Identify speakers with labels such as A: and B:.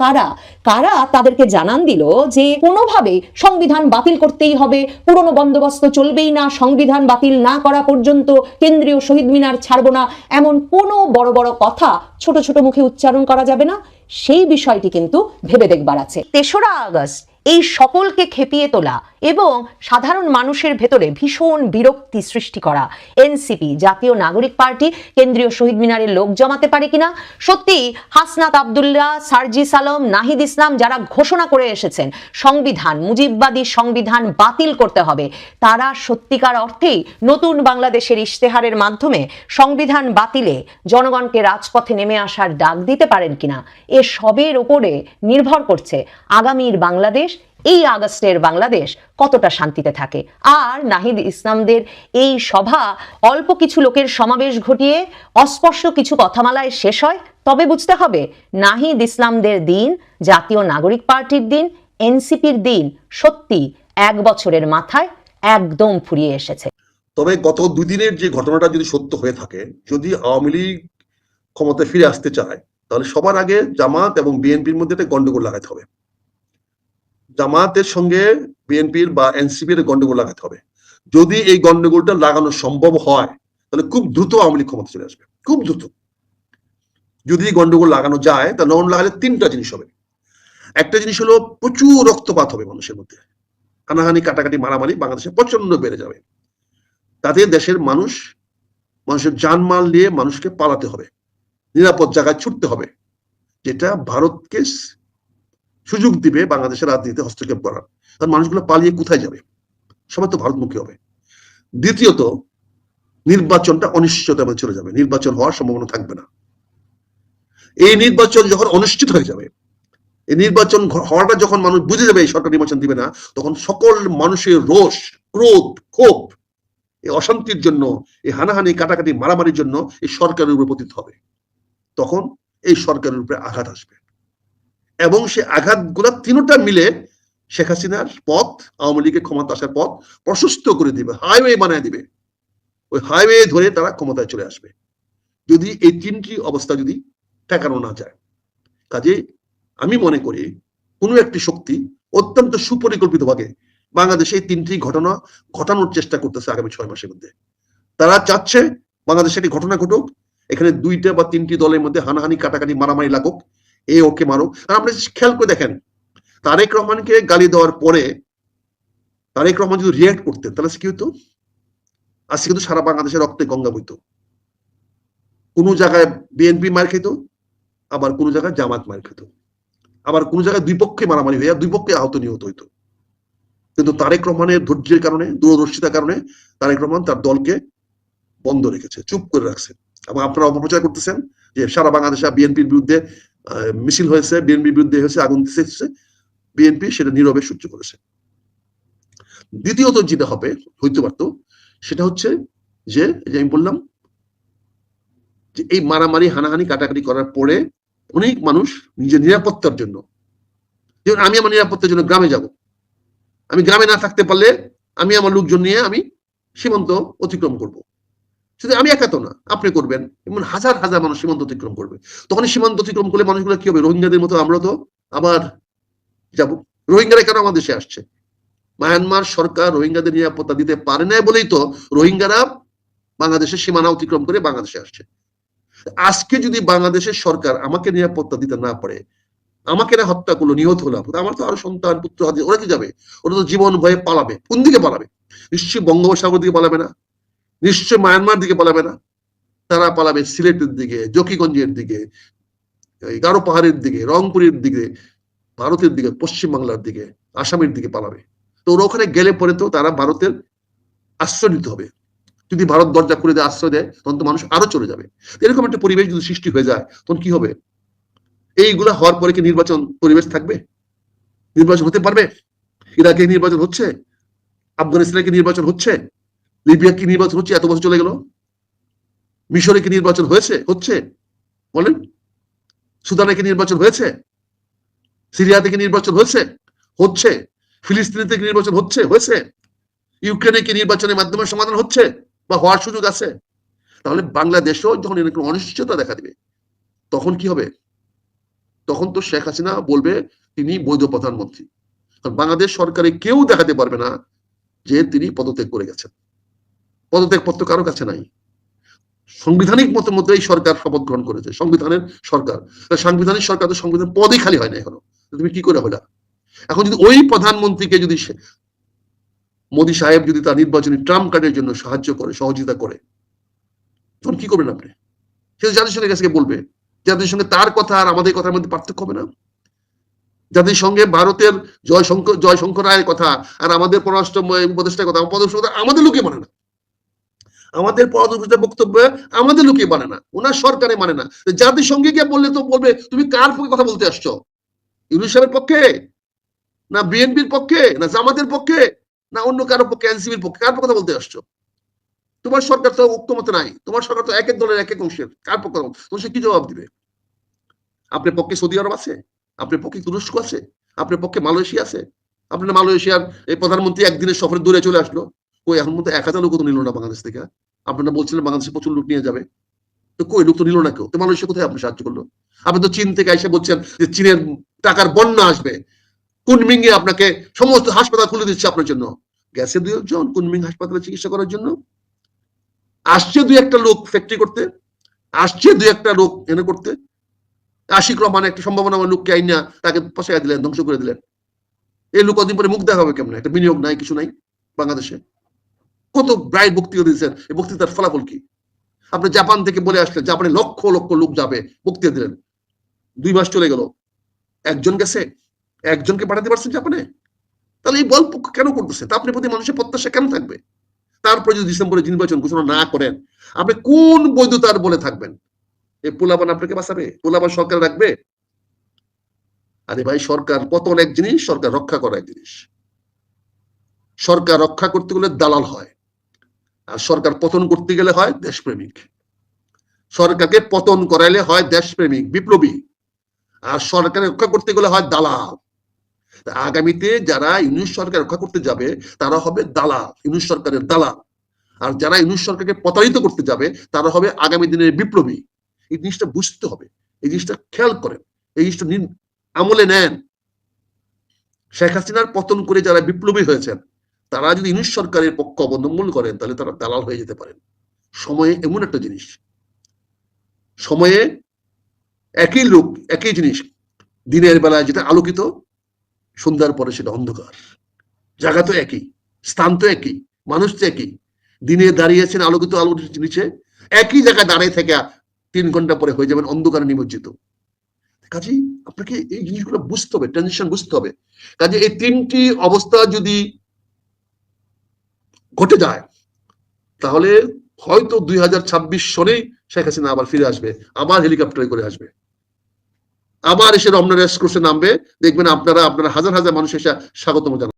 A: কারা কারা তাদেরকে জানান দিল যে কোনোভাবে সংবিধান বাতিল করতেই হবে, পুরনো বন্দোবস্ত চলবেই না, সংবিধান বাতিল না করা পর্যন্ত কেন্দ্রীয় শহীদ মিনার ছাড়ব না, এমন কোনো বড় বড় কথা ছোট ছোট মুখে উচ্চারণ করা যাবে না, সেই বিষয়টি কিন্তু ভেবে দেখবার আছে। তেসরা আগস্ট এই সকলকে খেপিয়ে তোলা এবং সাধারণ মানুষের ভেতরে ভীষণ বিরক্তি সৃষ্টি করা। এনসিপি, জাতীয় নাগরিক পার্টি, কেন্দ্রীয় শহীদ মিনারে লোক জমাতে পারে কিনা? সত্যি হাসনাত আবদুল্লাহ সার্জিস আলম নাহিদ ইসলাম যারা ঘোষণা করে এসেছেন, সংবিধান, মুজিববাদী সংবিধান বাতিল করতে হবে। তারা সত্যিকার অর্থেই নতুন বাংলাদেশের ইশতেহারের মাধ্যমে সংবিধান বাতিলে জনগণকে রাজপথে নেমে আসার ডাক দিতে পারেন কিনা? এ সবের ওপরে নির্ভর করছে আগামীর বাংলাদেশ এই আগস্টের বাংলাদেশ কতটা শান্তিতে থাকে? আর নাহিদ ইসলামদের এই সভা অল্প কিছু লোকের সমাবেশ ঘটিয়ে অস্পষ্ট কিছু কথামালায় শেষ হয়? তবে বুঝতে হবে, নাহিদ ইসলামদের দিন, জাতীয় নাগরিক পার্টির দিন, এনসিপির দিন সত্যি এক বছরের মাথায় একদম ফুরিয়ে এসেছে।
B: তবে গত দুদিনের যে ঘটনাটা যদি সত্য হয়ে থাকে, যদি আওয়ামী লীগ ক্ষমতায় ফিরে আসতে চায়, তাহলে সবার আগে জামাত এবং বিএনপির মধ্যে গন্ডগোল লাগাতে হবে। জামাতের সঙ্গে বিএনপির বা এনসিপির গন্ডগোল লাগাতে হবে। যদি এই গন্ডগোলটা লাগানো সম্ভব হয়, তাহলে খুব দ্রুত আওয়ামী লীগ ক্ষমতা চলে আসবে। খুব দ্রুত। যদি গন্ডগোল লাগানো যায়, তাহলে নন লাগালে তিনটা জিনিস হবে। একটা জিনিস হলো প্রচুর রক্তপাত হবে মানুষের মধ্যে। হানাহানি কাটাকাটি, মারামারি বাংলাদেশে প্রচণ্ড বেড়ে যাবে। তাতে দেশের মানুষ, মানুষের জানমাল নিয়ে মানুষকে পালাতে হবে। নিরাপদ জায়গায় ছুটতে হবে। যেটা ভারতকে সুযোগ দিবে বাংলাদেশের রাজনীতিতে হস্তক্ষেপ করার। কারণ মানুষগুলো পালিয়ে কোথায় যাবে? সবাই তো ভারতমুখী হবে। দ্বিতীয়ত, নির্বাচনটা অনিশ্চয়তার মধ্যে চলে যাবে। নির্বাচন হওয়ার সম্ভাবনা থাকবে না। এই নির্বাচন যখন অনুষ্ঠিত হয়ে যাবে, এই নির্বাচন হওয়াটা যখন মানুষ বুঝে যাবে, এই সরকার নির্বাচন দিবে না, তখন সকল মানুষের রোষ, ক্রোধ, ক্ষোভ, এই অশান্তির জন্য, এই হানাহানি, কাটাকাটি, মারামারির জন্য এই সরকারের উপরে পতিত হবে। তখন এই সরকারের উপরে আঘাত আসবে। এবং সে আঘাতগুলো তিনটা মিলে শেখ হাসিনার পথ, আওয়ামী লীগের ক্ষমতা আসার পথ প্রশস্ত করে দিবে হাইওয়ে বানায় দিবে। ওই হাইওয়ে ধরে তারা ক্ষমতায় চলে আসবে। যদি এই তিনটি অবস্থা যদি ঠেকানো না যায়, কাজে আমি মনে করি কোনো একটি শক্তি অত্যন্ত সুপরিকল্পিতভাবে বাংলাদেশে এই তিনটি ঘটনা ঘটানোর চেষ্টা করতেছে আগামী ছয় মাসের মধ্যে। তারা চাচ্ছে বাংলাদেশে একটি ঘটনা ঘটুক, এখানে দুইটা বা তিনটি দলের মধ্যে হানাহানি, কাটাকাটি, মারামারি লাগুক এ ওকে আর আপনি খেয়াল করে দেখেন, তারেক রহমানকে গালি দেওয়ার পরে তারেক রহমান যদি রিয়াক্ট করতেন, তাহলে কি হতো? আজকে কিন্তু সারা বাংলাদেশের রক্তে গঙ্গা বইত। কোনো জায়গায় বিএনপি মার খেত, আবার কোনো জায়গায় জামাত মার খেত। আবার কোনো জায়গায় দুই পক্ষে মারামারি হয়ে, দুই পক্ষে আহত নিহত হইতো। কিন্তু তারেক রহমানের ধৈর্যের কারণে, দূরদর্শিতার কারণে তারেক রহমান তার দলকে বন্ধ রেখেছে, চুপ করে রাখছে। এবং আপনারা অপপ্রচার করতেছেন যে সারা বাংলাদেশে বিএনপির বিরুদ্ধে মিছিল হয়েছে, বিএনপির বিরুদ্ধে হয়েছে, আগুন দিতেছে, বিএনপি সেটা নীরবে সহ্য করেছে। দ্বিতীয়ত যেটা হবে, হইতে পারতো, সেটা হচ্ছে যে আমি বললাম, যে এই মারামারি, হানাহানি, কাটাকাটি করার পরে অনেক মানুষ নিজের নিরাপত্তার জন্য, যেমন আমি আমার নিরাপত্তার জন্য গ্রামে যাব। আমি গ্রামে না থাকতে পারলে আমি আমার লোকজন নিয়ে আমি সীমান্ত অতিক্রম করব। শুধু আমি একা তো না, আপনি করবেন। এমন হাজার হাজার মানুষ সীমান্ত অতিক্রম করবে। তখন সীমান্ত অতিক্রম করলে মানুষগুলো কি হবে? রোহিঙ্গাদের মতো আমরা তো আবার যাব। রোহিঙ্গারা কেন আমাদের দেশে আসছে? মায়ানমার সরকার রোহিঙ্গাদের নিরাপত্তা দিতে পারে না বলেই তো রোহিঙ্গারা বাংলাদেশের সীমানা অতিক্রম করে বাংলাদেশে আসছে। আজকে যদি বাংলাদেশের সরকার আমাকে নিরাপত্তা দিতে না পারে, আমাকে না হত্যা করল, নিহত হলাম আমার তো আরও সন্তান, পুত্র ওরা কি যাবে? ওরা তো জীবন ভয়ে পালাবে। কোন দিকে পালাবে? নিশ্চয়ই বঙ্গোপসাগর দিকে পালাবে না। নিশ্চয় মায়ানমার দিকে পালাবে না। তারা পালাবে সিলেটের দিকে, জকিগঞ্জের দিকে গারো পাহাড়ের দিকে, রংপুরের দিকে, ভারতের দিকে পশ্চিম বাংলার দিকে, আসামের দিকে পালাবে। তো ওরা ওখানে গেলে পরে তো তারা ভারতের আশ্রয় নিতে হবে। যদি ভারত দরজা করে দেয়, আশ্রয় দেয়, তখন তো মানুষ আরও চলে যাবে। এরকম একটা পরিবেশ যদি সৃষ্টি হয়ে যায়, তখন কি হবে? এইগুলা হওয়ার পরে কি নির্বাচন পরিবেশ থাকবে? নির্বাচন হতে পারবে? ইরাকে নির্বাচন হচ্ছে? আফগানিস্তানে কি নির্বাচন হচ্ছে? লিবিয়া কি নির্বাচন হচ্ছে? এত বছর চলে গেল। মিশরে কি নির্বাচন হয়েছে? হচ্ছে। বলেন। সুদানে কি নির্বাচন হয়েছে? সিরিয়াতে কি নির্বাচন হয়েছে? হচ্ছে। ফিলিস্তিনিতে কি নির্বাচন হচ্ছে? হয়েছে। ইউক্রেনে কি নির্বাচনের মাধ্যমে সমাধান হচ্ছে? বা হওয়ার সুযোগ আছে? তাহলে বাংলাদেশও যখন এরকম অনিশ্চয়তা দেখা দিবে, তখন কি হবে? তখন তো শেখ হাসিনা বলবে, তিনি বৈধ প্রধানমন্ত্রী। কারণ বাংলাদেশ সরকারে কেউ দেখাতে পারবে না যে তিনি পদত্যাগ করে গেছেন। পদত্যাগ পত্র কারও কাছে নাই। সাংবিধানিক মতের মধ্যে এই সরকার শপথ গ্রহণ করেছে। সংবিধানের সরকার। সাংবিধানিক সরকার তো সংবিধান পদই খালি হয় না এখনও। তুমি কি করে হলা? এখন যদি ওই প্রধানমন্ত্রীকে যদি মোদী সাহেব যদি তার নির্বাচনী ট্রাম্প কার্ডের জন্য সাহায্য করে, সহযোগিতা করে, তখন কি করবেন আপনি? সে জাতিসংঘের কাছে বলবে যাদের সঙ্গে তার কথা আর আমাদের কথার মধ্যে পার্থক্য হবে না। সঙ্গে ভারতের জয়শঙ্কর জয়শঙ্কর রায়ের কথা আর আমাদের পররাষ্ট্র উপদেষ্টার কথা পররাষ্ট্র কথা আমাদের লোকে মানে না। আমাদের পররাষ্ট্র বক্তব্য আমাদের লোকে মানে না, ওনার সরকারে মানে না। সঙ্গে গিয়ে বললে তো বলবে, তুমি কার পক্ষে কথা বলতে আসছো? ইউনুস পক্ষে? না বিএনপির পক্ষে? না জামাতের পক্ষে? না অন্য কারও পক্ষে? এনসিবির পক্ষে? কার কথা বলতে আসছো? তোমার সরকার তো ঐক্যমত নাই। তোমার সরকার তো এক এক দলের এক এক অংশের। কার পক্ষে বল- সে কি জবাব দিবে? আপনার পক্ষে সৌদি আরব আছে? আপনার পক্ষে তুরস্ক আছে? আপনার পক্ষে মালয়েশিয়া আছে? আপনার মালয়েশিয়ার এই প্রধানমন্ত্রী একদিনের সফরে দূরে চলে আসলো। কই, এখন মধ্যে এক হাজার লোক তো নিল না বাংলাদেশ থেকে। আপনারা বলছিলেন বাংলাদেশে প্রচুর লোক নিয়ে যাবে। তো কই লোক তো নিল না কেউ? তো মালয়েশিয়া কোথায় আপনি সাহায্য করল? আপনি তো চীন থেকে এসে বলছেন যে চীনের টাকার বন্যা আসবে। কুনমিংয়ে আপনাকে সমস্ত হাসপাতাল খুলে দিচ্ছে আপনার জন্য। গেছে দুই একজন কুনমিং হাসপাতালে চিকিৎসা করার জন্য। আসছে দুই একটা লোক ফ্যাক্টরি করতে। আসছে দুই একটা লোক এনে করতে। আশিক রহমান একটা সম্ভাবনা আমার লোককে আইনা তাকে পশাইয়া দিলেন, ধ্বংস করে দিলেন। এই লোক কদিন পরে মুখ দেখা হবে কেমন? একটা বিনিয়োগ নাই, কিছু নাই বাংলাদেশে। কত ব্রাইট বক্তৃতা দিয়েছেন, এই বক্তৃতার ফলাফল কি? আপনি জাপান থেকে বলে আসলেন, জাপানে লক্ষ লক্ষ লোক যাবে, বক্তৃতা দিলেন। দুই মাস চলে গেল। একজন গেছে? একজনকে পাঠাতে পারছেন জাপানে? তাহলে এই পক্ষ কেন করতেছে? তা আপনার প্রতি মানুষের প্রত্যাশা কেন থাকবে? তারপরে যদি ডিসেম্বরে নির্বাচন ঘোষণা না করেন, আপনি কোন বৈধতার বলে থাকবেন? এই পোলাবান আপনাকে বাঁচাবে? পোলাবান সরকার রাখবে? আরে ভাই, সরকার পতন এক জিনিস, সরকার রক্ষা করা এক জিনিস। সরকার রক্ষা করতে গেলে দালাল হয়। সরকার পতন করতে গেলে হয় দেশপ্রেমিক। সরকারকে পতন করাইলে হয় দেশপ্রেমিক, বিপ্লবী। আর সরকার রক্ষা করতে গেলে হয় দালাল। আগামীতে যারা ইউনিশ সরকার রক্ষা করতে যাবে, তারা হবে দালাল ইউনিশ সরকারের দালাল। আর যারা ইউনিশ সরকারকে প্রতারিত করতে যাবে, তারা হবে আগামী দিনের বিপ্লবী। এই জিনিসটা বুঝতে হবে, এই জিনিসটা খেয়াল করেন, এই জিনিসটা আমলে নেন। শেখ হাসিনার পতন করে যারা বিপ্লবী হয়েছেন তারা যদি ইউনিশ সরকারের পক্ষ অবলম্বন করেন, তাহলে তারা দালাল হয়ে যেতে পারেন। সময়ে এমন একটা জিনিস। সময়ে একই লোক, একই জিনিস। দিনের বেলায় যেটা আলোকিত, সন্ধ্যার পরে সেটা অন্ধকার। জায়গা তো একই, স্থান তো একই, মানুষ তো একই। দিনে দাঁড়িয়েছেন আলোকিত আলোর নিচে, একই জায়গায় দাঁড়িয়ে থেকে তিন ঘণ্টা পরে হয়ে যাবেন অন্ধকারে নিমজ্জিত। কাজেই আপনাকে এই জিনিসগুলো বুঝতে হবে ট্রানজিশন বুঝতে হবে। কাজে এই তিনটি অবস্থা যদি ঘটে যায়, তাহলে হয়তো দুই হাজার ছাব্বিশ সনেই শেখ হাসিনা আবার ফিরে আসবে, আবার হেলিকপ্টারে করে আসবে। আবার এসে রমনা রেস কোর্সে নামবে, দেখবেন আপনারা আপনারা হাজার হাজার মানুষ এসে স্বাগতম জানাবে